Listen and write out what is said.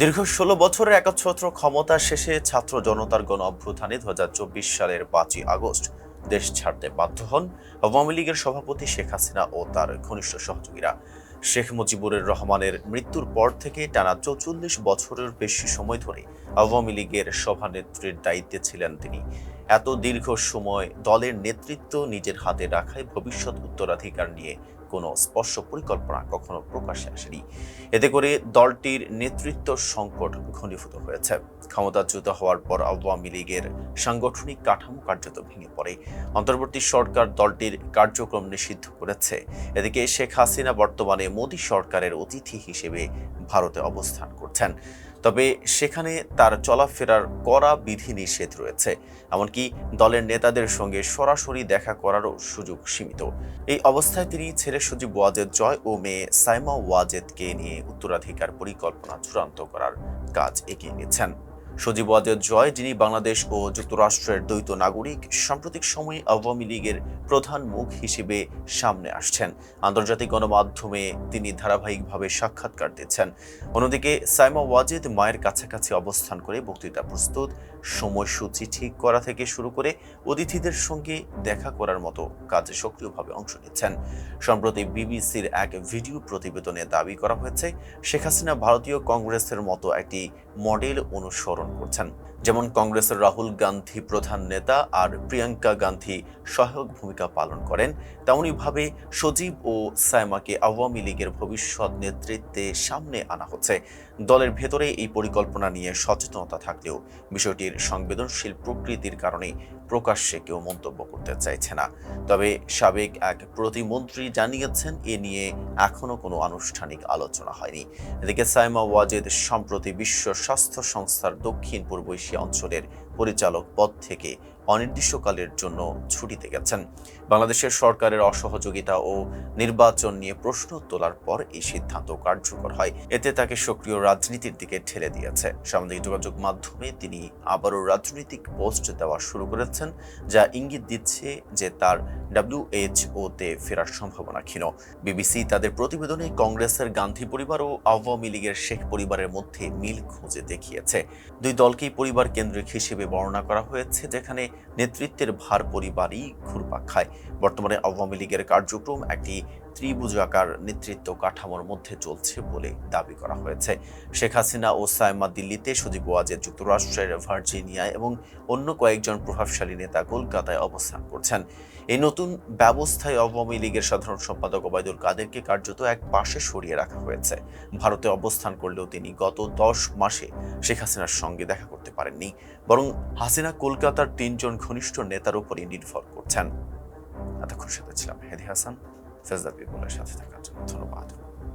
দীর্ঘ ষোলো বছরের একচ্ছত্র ক্ষমতা শেষে ছাত্র জনতার গণ অভ্যুত্থানে দু সালের পাঁচই আগস্ট দেশ ছাড়তে বাধ্য হন আওয়ামী লীগের সভাপতি শেখ হাসিনা ও তার ঘনিষ্ঠ সহযোগীরা। শেখ মুজিবুর রহমানের মৃত্যুর পর থেকে টানা চৌচল্লিশ বছরের বেশি সময় ধরে আওয়ামী লীগের সভানেত্রীর দায়িত্বে ছিলেন তিনি। এত দীর্ঘ সময় দলের নেতৃত্ব নিজের হাতে রাখায় ভবিষ্যৎ উত্তরাধিকার নিয়ে কোনো স্পষ্ট পরিকল্পনা কখনো প্রকাশ্যে আসেনি। এতে করে দলটির নেতৃত্ব সংকট ঘনীভূত হয়েছে। ক্ষমতাচ্যুত হওয়ার পর আওয়ামী লীগের সাংগঠনিক কাঠামো কার্যত ভেঙে পড়ে। অন্তর্বর্তী সরকার দলটির কার্যক্রম নিষিদ্ধ করেছে। এদিকে শেখ হাসিনা বর্তমানে মোদী সরকারের অতিথি হিসেবে ভারতে অবস্থান করছেন। তবে সেখানে তার চলাফেরার কড়া বিধিনিষেধ রয়েছে। এমনকি দলের নেতাদের সঙ্গে সরাসরি দেখা করারও সুযোগ সীমিত। এই অবস্থায় তিনি ছেলে সজীব ওয়াজেদ জয় ও মেয়ে সাইমা ওয়াজেদকে নিয়ে উত্তরাধিকার পরিকল্পনা চূড়ান্ত করার কাজ এগিয়ে নিচ্ছেন। সজীব ওয়াজেদ জয়, যিনি বাংলাদেশ ও যুক্তরাষ্ট্রের দ্বৈত নাগরিক, সাম্প্রতিক সময়ে আওয়ামী লীগের প্রধান মুখ হিসেবে সামনে আসছেন। আন্তর্জাতিক গণমাধ্যমে তিনি ধারাবাহিকভাবে সাক্ষাৎকার দিচ্ছেন। অন্যদিকে সাইমা ওয়াজেদ মায়ের কাছাকাছি অবস্থান করে বক্তৃতা প্রস্তুত, সময়সূচি ঠিক করা থেকে শুরু করে অতিথিদের সঙ্গে দেখা করার মতো কাজে সক্রিয়ভাবে অংশ নিচ্ছেন। সম্প্রতি বিবিসির এক ভিডিও প্রতিবেদনে দাবি করা হয়েছে, শেখ হাসিনা ভারতীয় কংগ্রেসের মতো একটি মডেল অনুসরণ করছেন। যেমন কংগ্রেসের রাহুল গান্ধী প্রধান নেতা আর প্রিয়াঙ্কা গান্ধী সহায়ক ভূমিকা পালন করেন। তেমনইভাবে সজীব ও সাইমাকে আওয়ামী লীগের ভবিষ্যৎ নেতৃত্বে সামনে আনা হচ্ছে। দলের ভেতরে এই পরিকল্পনা নিয়ে সচেতনতা থাকলেও বিষয়টির সংবেদনশীল প্রকৃতির কারণে প্রকাশ্যে কেউ মন্তব্য করতে চাইছে না। তবে সাবেক এক প্রতিমন্ত্রী জানিয়েছেন, এ নিয়ে এখনও কোনো আনুষ্ঠানিক আলোচনা হয়নি। এদিকে সাইমা ওয়াজেদ সম্প্রতি বিশ্ব স্বাস্থ্য সংস্থার দক্ষিণ পূর্ব এশিয়া অঞ্চলের পরিচালক পদ থেকে অনির্দিষ্টকালের জন্য ছুটিতে গেছেন। বাংলাদেশের সরকারের অসহযোগিতা ও নির্বাচন নিয়ে প্রশ্ন তোলার পর এই সিদ্ধান্ত কার্যকর হয়। এতে তাকে সক্রিয় রাজনীতির দিকে ঠেলে দিয়েছে। সামাজিক যোগাযোগ মাধ্যমে তিনি আবারও রাজনৈতিক পোস্ট দেওয়া শুরু করেছেন, যা ইঙ্গিত দিচ্ছে যে তার ডাব্লিউএইচও তে ফেরার সম্ভাবনা ক্ষীণ। বিবিসি তাদের প্রতিবেদনে কংগ্রেসের গান্ধী পরিবার ও আওয়ামী লীগের শেখ পরিবারের মধ্যে মিল খুঁজে দেখিয়েছে। দুই দলকেই পরিবার কেন্দ্রিক হিসেবে বর্ণনা করা হয়েছে, যেখানে নেতৃত্বের ভার পরিবারই ঘুরপাক খায়। বর্তমানে আওয়ামী লীগের কার্যক্রম একটি ত্রিভুজাকার নেতৃত্ব কাঠামোর মধ্যে চলছে বলে দাবি করা হয়েছে। শেখ হাসিনা ও সাইমা দিল্লিতে সজীব ওয়াজেদ যুক্তরাষ্ট্রের ভার্জিনিয়ায় এবং অন্য কয়েকজন প্রভাবশালী নেতা কলকাতায় অবস্থান করছেন। এই নতুন ব্যবস্থায় আওয়ামী লীগের সাধারণ সম্পাদক ওবায়দুল কাদেরকে কার্যত এক পাশে সরিয়ে রাখা হয়েছে। ভারতে অবস্থান করলেও তিনি গত দশ মাসে শেখ হাসিনার সঙ্গে দেখা করতে পারেননি। বরং হাসিনা কলকাতার তিনজন ঘনিষ্ঠ নেতার উপরই নির্ভর করছেন। এতক্ষণ সাথে ছিলাম হেদি হাসান, ফেজদার বিপুলের সাথে থাকার জন্য ধন্যবাদ।